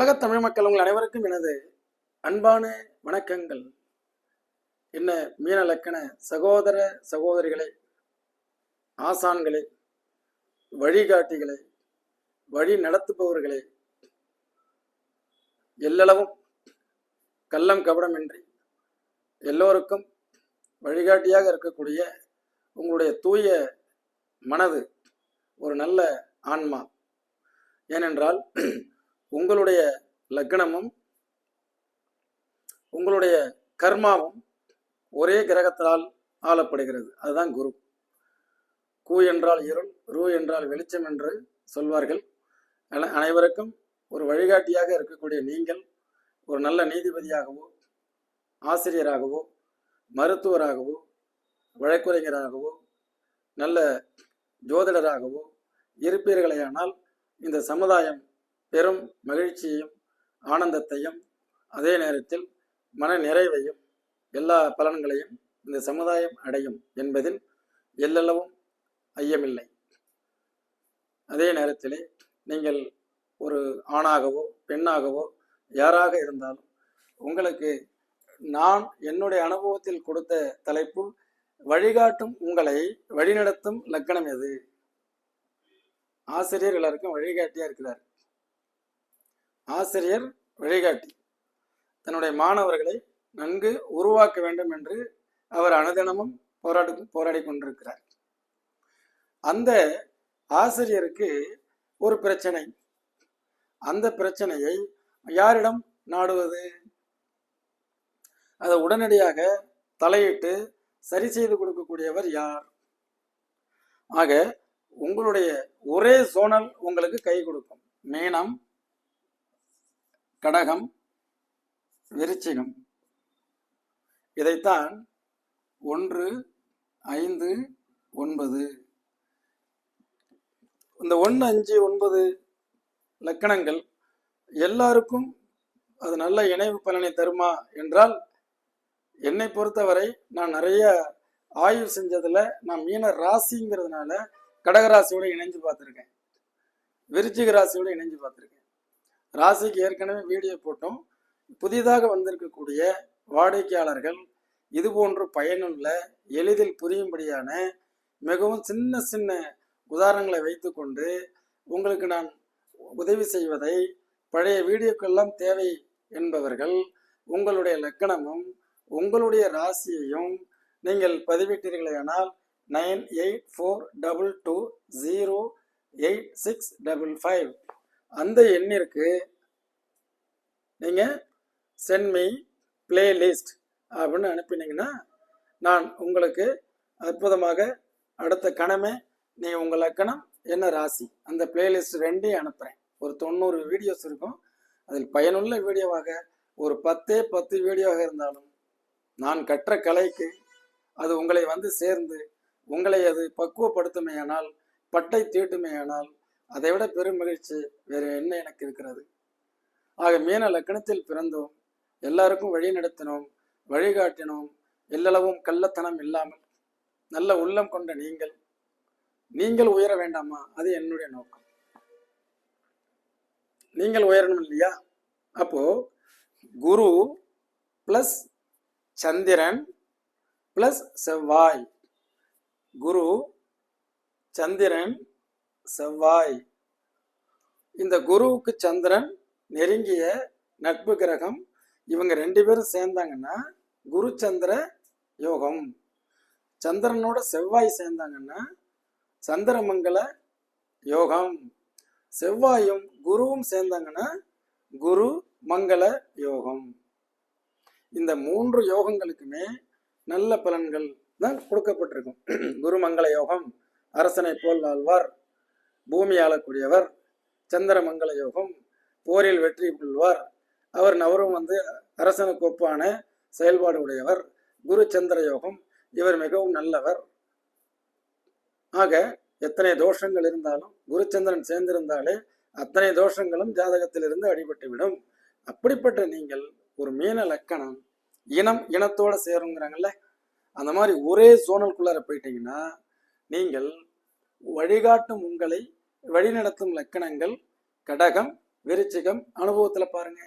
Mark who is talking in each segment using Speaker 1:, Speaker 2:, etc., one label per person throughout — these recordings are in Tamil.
Speaker 1: உலகத் தமிழ் மக்கள் உங்கள் அனைவருக்கும் எனது அன்பான வணக்கங்கள். என்ன மீன லக்கண சகோதர சகோதரிகளே ஆசான்களே வழிகாட்டிகளே வழி நடத்துபவர்களே எல்லளவும் கள்ளம் கபடமின்றி எல்லோருக்கும் வழிகாட்டியாக இருக்கக்கூடிய உங்களுடைய தூய மனது ஒரு நல்ல ஆன்மா. ஏனென்றால் உங்களுடைய லக்னமும் உங்களுடைய கர்மாவும் ஒரே கிரகத்தால் ஆளப்படுகிறது. அதுதான் குரு. கு என்றால் இருள் ரூ என்றால் வெளிச்சம் என்று சொல்வார்கள். அனைவருக்கும் ஒரு வழிகாட்டியாக இருக்கக்கூடிய நீங்கள் ஒரு நல்ல நீதிபதியாகவோ ஆசிரியராகவோ மருத்துவராகவோ வழக்குரைஞராகவோ நல்ல ஜோதிடராகவோ இருப்பீர்களேயானால் இந்த சமுதாயம் பெரும் மகிழ்ச்சியையும் ஆனந்தத்தையும் அதே நேரத்தில் மன நிறைவையும் எல்லா பலன்களையும் இந்த சமுதாயம் அடையும் என்பதில் எல்லளவும் ஐயமில்லை. அதே நேரத்திலே நீங்கள் ஒரு ஆணாகவோ பெண்ணாகவோ யாராக இருந்தாலும் உங்களுக்கு நான் என்னுடைய அனுபவத்தில் கொடுத்த தலைப்பு வழிகாட்டும் உங்களை வழிநடத்தும் லக்கணம் எது? ஆசிரியர் எல்லாருக்கும் வழிகாட்டியா இருக்கிறார். ஆசிரியர் வழிகாட்டி. தன்னுடைய மாணவர்களை நன்கு உருவாக்க வேண்டும் என்று அவர் அனுதினமும் போராடி போராடி கொண்டிருக்கிறார். அந்த ஆசிரியருக்கு ஒரு பிரச்சனை. அந்த பிரச்சனையை யாரிடம் நாடுவது? அதை உடனடியாக தலையிட்டு சரி செய்து கொடுக்கக்கூடியவர் யார்? ஆக உங்களுடைய ஒரே சோனல் உங்களுக்கு கை கொடுக்கும். மீனம் கடகம் விருச்சிகம். இதைத்தான் ஒன்று ஐந்து ஒன்பது. இந்த ஒன்று அஞ்சு ஒன்பது லக்கணங்கள் எல்லாருக்கும் அது நல்ல இணைவு பலனை தருமா என்றால் என்னை பொறுத்தவரை நான் நிறைய ஆய்வு செஞ்சதில் நான் மீன ராசிங்கிறதுனால கடகராசியோடு இணைஞ்சு பார்த்துருக்கேன். விருச்சிக ராசியோட இணைஞ்சு பார்த்துருக்கேன். ராசிக்கு ஏற்கனவே வீடியோ போட்டோம். புதிதாக வந்திருக்கக்கூடிய வாடிக்கையாளர்கள் இது போன்று பயனுள்ள எளிதில் புரியும்படியான மிகவும் சின்ன சின்ன உதாரணங்களை வைத்துக்கொண்டு உங்களுக்கு நான் உதவி செய்வதை பழைய வீடியோக்கெல்லாம் தேவை என்பவர்கள் உங்களுடைய லக்கணமும் உங்களுடைய ராசியையும் நீங்கள் பதிவிட்டீர்களேயானால் nine eight four double two zero eight six double five அந்த எண்ணிற்கு நீங்கள் சென்மி பிளேலிஸ்ட் அப்படின்னு அனுப்பினீங்கன்னா நான் உங்களுக்கு அற்புதமாக அடுத்த கணமே நீங்கள் உங்கள் லக்கணம் என்ன ராசி அந்த பிளேலிஸ்ட் ரெண்டையும் அனுப்புகிறேன் ஒரு தொண்ணூறு வீடியோஸ் இருக்கும். அதில் பயனுள்ள வீடியோவாக ஒரு பத்தே பத்து வீடியோவாக இருந்தாலும் நான் கற்ற கலைக்கு அது உங்களை வந்து சேர்ந்து உங்களை அது பக்குவப்படுத்துமையானால் பட்டை தீட்டுமையானால் அதை விட பெரும் மகிழ்ச்சி வேறு என்ன எனக்கு இருக்கிறது? ஆக மீன லக்கணத்தில் பிறந்தோம். எல்லாருக்கும் வழி நடத்தினோம். வழிகாட்டினோம். எல்லளவும் கள்ளத்தனம் இல்லாமல். நல்ல உள்ளம் கொண்ட நீங்கள். நீங்கள் உயர வேண்டாமா? அது என்னுடைய நோக்கம். நீங்கள் உயரணும் இல்லையா? அப்போ குரு பிளஸ் சந்திரன் பிளஸ் செவ்வாய். குரு சந்திரன் செவ்வாய். இந்த குருவுக்கு சந்திரன் நெருங்கிய நட்பு கிரகம். இவங்க ரெண்டு பேரும் சேர்ந்தாங்கன்னா குரு சந்திர யோகம். சந்திரனோட செவ்வாய் சேர்ந்தாங்கன்னா சந்திரமங்கல யோகம். செவ்வாயும் குருவும் சேர்ந்தாங்கன்னா குரு மங்கள யோகம். இந்த மூன்று யோகங்களுக்குமே நல்ல பலன்கள் தான் கொடுக்கப்பட்டிருக்கும். குரு மங்கள யோகம் அரசனை போல் ஆழ்வார் பூமி ஆளக்கூடியவர் சந்திரமங்கல யோகம் போரில் வெற்றி கொள்வார். அவர் நவரும் வந்து அரசனுக்கு ஒப்பான செயல்பாடு உடையவர். குரு சந்திர யோகம் இவர் மிகவும் நல்லவர். ஆக எத்தனை தோஷங்கள் இருந்தாலும் குருச்சந்திரன் சேர்ந்திருந்தாலே அத்தனை தோஷங்களும் ஜாதகத்திலிருந்து அடிபட்டுவிடும். அப்படிப்பட்ட நீங்கள் ஒரு மீன லக்கணம் இனம் இனத்தோட சேருங்கிறாங்கல்ல அந்த மாதிரி ஒரே சோனலுக்குள்ளார போயிட்டீங்கன்னா நீங்கள் வழிகாட்டும் உங்களை வழிநடத்தும் லக்கணங்கள் கடகம் விருச்சிகம் அனுபவத்துல பாருங்க.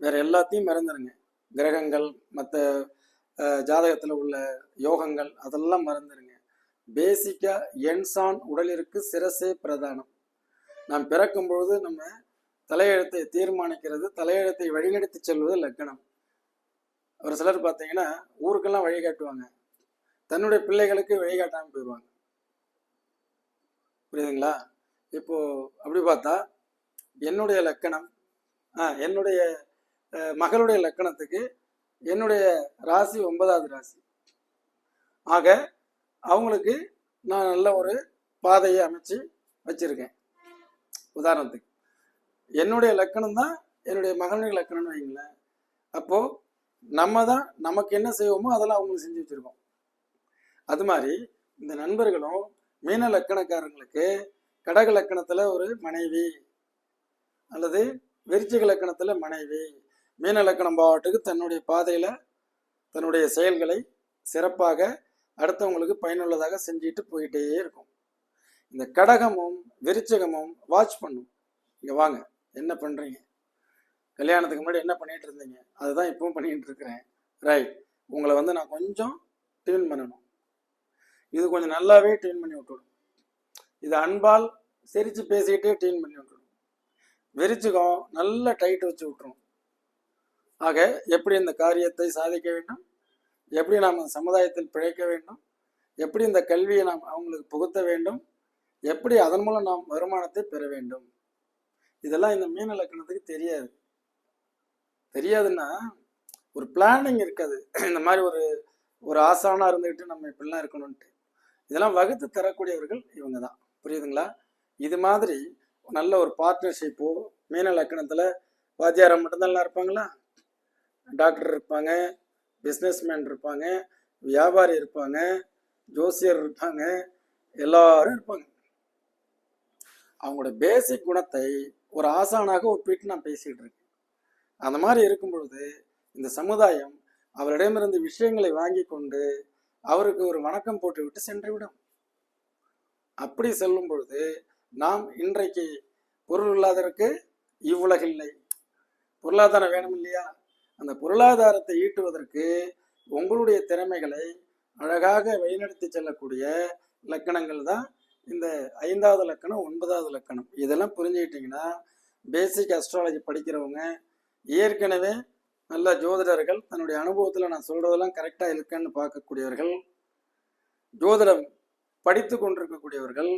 Speaker 1: வேற எல்லாத்தையும் மறந்துடுங்க கிரகங்கள் மற்ற ஜாதகத்துல உள்ள யோகங்கள் அதெல்லாம் மறந்துடுங்க பேசிக்கா என்சான் உடலிற்கு சிரசே பிரதானம். நாம் பிறக்கும் பொழுது நம்ம தலையெழுத்தை தீர்மானிக்கிறது தலையெழுத்தை வழிநடத்தி செல்வது லக்கணம். ஒரு சிலர் பார்த்தீங்கன்னா ஊருக்கெல்லாம் வழிகாட்டுவாங்க தன்னுடைய பிள்ளைகளுக்கு வழிகாட்டாமல் போயிடுவாங்க புரியுதுங்களா? இப்போ அப்படி பார்த்தா என்னுடைய லக்கணம் என்னுடைய மகளுடைய லக்கணத்துக்கு என்னுடைய ராசி ஒன்பதாவது ராசி. ஆக அவங்களுக்கு நான் நல்ல ஒரு பாதையை அமைச்சு வச்சிருக்கேன். உதாரணத்துக்கு என்னுடைய லக்கணம் தான் என்னுடைய மகனுடைய லக்கணம்னு வைங்களேன் அப்போ நம்ம தான் நமக்கு என்ன செய்வோமோ அதெல்லாம் அவங்களுக்கு செஞ்சு வச்சிருக்கோம். அது மாதிரி இந்த நண்பர்களும் மீன லக்கணக்காரங்களுக்கு கடக லக்கணத்துல ஒரு மனைவி அல்லது விருச்சிக லக்கணத்துல மனைவி. மீன லக்கணம் பாவட்டுக்கு தன்னுடைய பாதையில தன்னுடைய செயல்களை சிறப்பாக அடுத்தவங்களுக்கு பயனுள்ளதாக செஞ்சுட்டு போயிட்டே இருக்கும். இந்த கடகமும் விருச்சகமும் வாட்ச் பண்ணும். இங்க வாங்க என்ன பண்றீங்க? கல்யாணத்துக்கு முன்னாடி என்ன பண்ணிட்டு இருந்தீங்க? அதுதான் இப்பவும் பண்ணிட்டு இருக்கிறேன். ரைட் உங்களை வந்து நான் கொஞ்சம் டியூன் பண்ணணும். இது கொஞ்சம் நல்லாவே ட்ரீன் பண்ணி விட்டுடும். இது அன்பால் சிரித்து பேசிக்கிட்டே ட்ரீன் பண்ணி விட்டுடும். வெறிச்சுகம் நல்ல டைட் வச்சு விட்டுரும். ஆக எப்படி இந்த காரியத்தை சாதிக்க வேண்டும்? எப்படி நாம் சமுதாயத்தில் பிழைக்க வேண்டும்? எப்படி இந்த கல்வியை நாம் அவங்களுக்கு புகுத்த வேண்டும்? எப்படி அதன் மூலம் நாம் வருமானத்தை பெற வேண்டும்? இதெல்லாம் இந்த மீன லக்கணத்துக்கு தெரியாது. தெரியாதுன்னா ஒரு பிளானிங் இருக்காது இந்த மாதிரி ஒரு ஒரு ஆசானா இருந்துக்கிட்டு நம்ம இப்படிலாம் இருக்கணும்ன்ட்டு. இதெல்லாம் வகுத்து தரக்கூடியவர்கள் இவங்க தான் புரியுதுங்களா? இது மாதிரி நல்ல ஒரு பார்ட்னர்ஷிப்போ மீன லக்கணத்தில் வாத்தியாரம் மட்டும்தான் இருப்பாங்களா? டாக்டர் இருப்பாங்க பிஸ்னஸ்மேன் இருப்பாங்க வியாபாரி இருப்பாங்க ஜோசியர் இருப்பாங்க எல்லாரும் இருப்பாங்க. அவங்களோட பேசிக் குணத்தை ஒரு ஆசானாக ஒப்பிட்டு நான் பேசிகிட்டு இருக்கேன். அந்த மாதிரி இருக்கும் பொழுது இந்த சமுதாயம் அவரிடமிருந்து விஷயங்களை வாங்கி கொண்டு அவருக்கு ஒரு வணக்கம் போட்டுவிட்டு சென்றுவிடும். அப்படி செல்லும் பொழுது நாம் இன்றைக்கு பொருள் இல்லாததற்கு இவ்வுலகில்லை பொருளாதாரம் வேணும் இல்லையா? அந்த பொருளாதாரத்தை ஈட்டுவதற்கு உங்களுடைய திறமைகளை அழகாக வழிநடத்தி செல்லக்கூடிய லக்கணங்கள் தான் இந்த ஐந்தாவது லக்கணம் ஒன்பதாவது லக்கணம். இதெல்லாம் புரிஞ்சுக்கிட்டிங்கன்னா பேசிக் அஸ்ட்ராலஜி படிக்கிறவங்க ஏற்கனவே நல்ல ஜோதிடர்கள் தன்னுடைய அனுபவத்தில் நான் சொல்றதெல்லாம் கரெக்டாக இருக்கான்னு பார்க்கக்கூடியவர்கள் ஜோதிடம் படித்து கொண்டிருக்கக்கூடியவர்கள்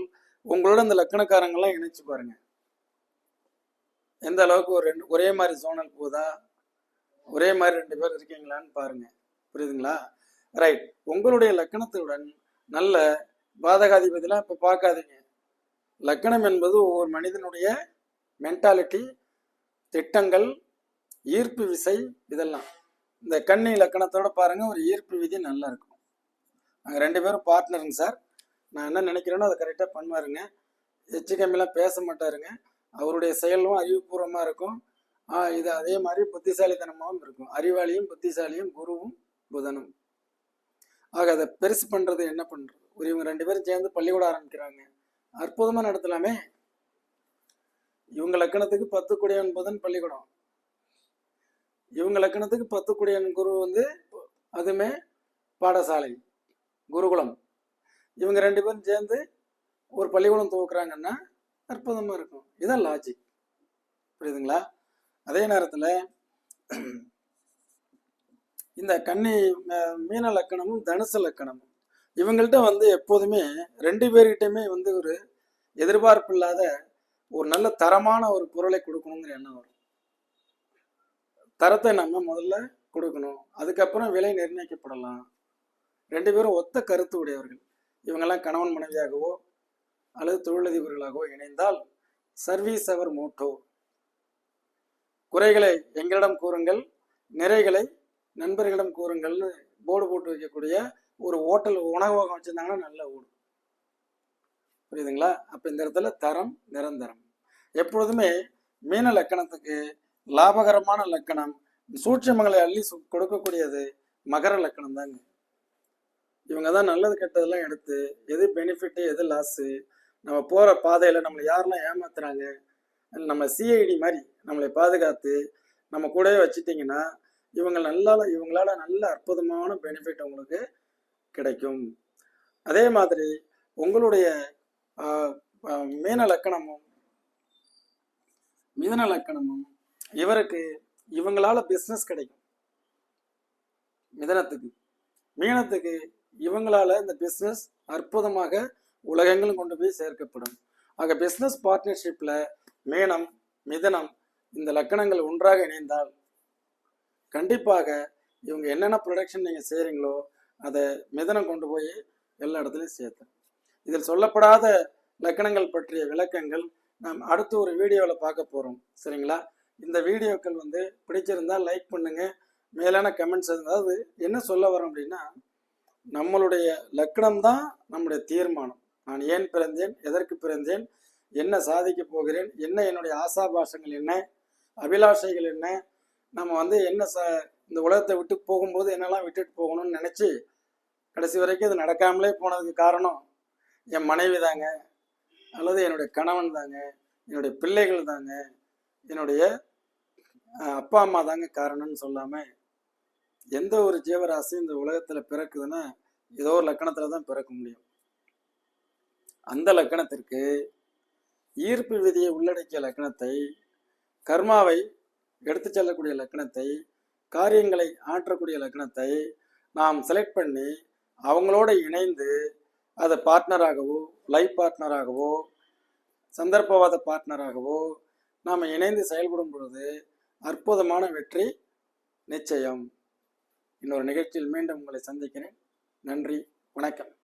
Speaker 1: உங்களோட இந்த லக்கணக்காரங்கள்லாம் இணைச்சு பாருங்க. எந்த அளவுக்கு ஒரு ரெண்டு ஒரே மாதிரி சோனல் போதா? ஒரே மாதிரி ரெண்டு பேர் இருக்கீங்களான்னு பாருங்க. புரியுதுங்களா? ரைட் உங்களுடைய லக்கணத்துடன் நல்ல பாதகாதிபதிலாம் இப்போ பார்க்காதீங்க. லக்கணம் என்பது ஒவ்வொரு மனிதனுடைய மென்டாலிட்டி திட்டங்கள் ஈர்ப்பு விசை இதெல்லாம். இந்த கண்ணி இலக்கணத்தோட பாருங்க ஒரு ஈர்ப்பு விதி நல்லா இருக்கும். நாங்கள் ரெண்டு பேரும் பார்ட்னருங்க சார். நான் என்ன நினைக்கிறேனோ அதை கரெக்டாக பண்ணுவாருங்க. எச்சு கம்மிலாம் பேச மாட்டாருங்க. அவருடைய செயலும் அறிவுபூர்வமாக இருக்கும். இது அதே மாதிரி புத்திசாலித்தனமாகவும் இருக்கும். அறிவாளியும் புத்திசாலியும் குருவும் புதனும். ஆக அதை பெருசு பண்ணுறது என்ன பண்ணுறது ஒரு இவங்க ரெண்டு பேரும் சேர்ந்து பள்ளிக்கூடம் ஆரம்பிக்கிறாங்க. அற்புதமாக நடத்தலாமே. இவங்க லக்கணத்துக்கு பத்து குடியன் புதன் பள்ளிக்கூடம். இவங்க லக்கணத்துக்கு பத்துக்குடியன் குரு வந்து அதுமே பாடசாலை குருகுலம். இவங்க ரெண்டு பேரும் சேர்ந்து ஒரு பள்ளிக்கூடம் துவக்குறாங்கன்னா அற்புதமாக இருக்கும். இதான் லாஜிக் புரியுதுங்களா? அதே நேரத்தில் இந்த கன்னி ம- மீன லக்கணமும் தனுசு லக்கணமும். இவங்கள்ட்ட வந்து எப்போதுமே ரெண்டு பேர்கிட்டையுமே வந்து ஒரு எதிர்பார்ப்பு இல்லாத ஒரு நல்ல தரமான ஒரு பொருளை கொடுக்கணுங்கிற எண்ணம் வரும். தரத்தை நம்ம முதல்ல கொடுக்கணும். அதுக்கப்புறம் விலை நிர்ணயிக்கப்படலாம். ரெண்டு பேரும் ஒத்த கருத்து உடையவர்கள். இவங்கெல்லாம் கணவன் மனைவியாகவோ அல்லது தொழிலதிபர்களாகவோ இணைந்தால் சர்வீஸ் அவர் மோட்டோ. குறைகளை எங்களிடம் கூறுங்கள் நிறைகளை நண்பர்களிடம் கூறுங்கள்னு போர்டு போட்டு வைக்கக்கூடிய ஒரு ஹோட்டல் உணவகம் வச்சுருந்தாங்கன்னா நல்ல ஓடும் புரியுதுங்களா? அப்போ இந்த இடத்துல தரம் நிரந்தரம். எப்பொழுதுமே மீன லக்கணத்துக்கு லாபகரமான லக்கணம். சூட்சமங்களை அள்ளி சு- கொடுக்கக்கூடியது மகர லக்கணம் தாங்க. இவங்க தான் நல்லது கெட்டதெல்லாம் எடுத்து எது பெனிஃபிட்டு எது லாஸு நம்ம போகிற பாதையில் நம்மளை யாரெல்லாம் ஏமாத்துறாங்க நம்ம சிஐடி மாதிரி நம்மளை பாதுகாத்து நம்ம கூடவே வச்சுட்டிங்கன்னா இவங்க நல்லா இவங்களால நல்ல அற்புதமான பெனிஃபிட் உங்களுக்கு கிடைக்கும். அதே மாதிரி உங்களுடைய மீன லக்கணமும் மிதன லக்கணமும் இவருக்கு இவங்களால பிஸ்னஸ் கிடைக்கும். மிதனத்துக்கு. மீனத்துக்கு இவங்களால இந்த பிஸ்னஸ் அற்புதமாக உலகங்களும் கொண்டு போய் சேர்க்கப்படும். ஆக பிஸ்னஸ் பார்ட்னர்ஷிப்பில் மீனம் மிதனம் இந்த லக்கணங்கள் ஒன்றாக இணைந்தால் கண்டிப்பாக இவங்க என்னென்ன ப்ரொடக்ஷன் நீங்கள் செய்கிறீங்களோ அதை மிதனம் கொண்டு போய் எல்லா இடத்துலையும் சேர்த்து இதில் சொல்லப்படாத லக்கணங்கள் பற்றிய விளக்கங்கள் நாம் அடுத்து ஒரு வீடியோவில் பார்க்க போகிறோம் சரிங்களா? இந்த வீடியோக்கள் வந்து பிடிச்சிருந்தா லைக் பண்ணுங்க. மேலான கமெண்ட்ஸ் அதாவது என்ன சொல்ல வரோம் அப்படின்னா நம்மளுடைய லக்கணம் தான் நம்முடைய தீர்மானம். நான் ஏன் பிறந்தேன்? எதற்கு பிறந்தேன்? என்ன சாதிக்க போகிறேன்? என்ன என்னுடைய ஆசாபாசங்கள் என்ன? அபிலாஷைகள் என்ன? நம்ம வந்து என்ன ச இந்த உலகத்தை விட்டு போகும்போது என்னெல்லாம் விட்டுட்டு போகணும்னு நினச்சி கடைசி வரைக்கும் இது நடக்காமலே போனதுக்கு காரணம் என் மனைவி தாங்க. அல்லது என்னுடைய கணவன் தாங்க. என்னுடைய பிள்ளைகள் தாங்க. என்னுடைய அப்பா அம்மா தாங்க காரணம்னு சொல்லாமல் எந்த ஒரு ஜீவராசி இந்த உலகத்தில் பிறக்குதுன்னா ஏதோ ஒரு லக்கணத்தில் தான் பிறக்க முடியும். அந்த லக்கணத்திற்கு ஈர்ப்பு விதியை உள்ளடக்கிய லக்கணத்தை கர்மாவை எடுத்து செல்லக்கூடிய லக்கணத்தை காரியங்களை ஆற்றக்கூடிய லக்கணத்தை நாம் செலக்ட் பண்ணி அவங்களோட இணைந்து அதை பார்ட்னராகவோ லைஃப் பார்ட்னராகவோ சந்தர்ப்பவாத பார்ட்னராகவோ நாம் இணைந்து செயல்படும் பொழுது அற்புதமான வெற்றி. நிச்சயம். இன்னொரு நிகழ்ச்சியில் மீண்டும் உங்களை சந்திக்கிறேன். நன்றி. வணக்கம்.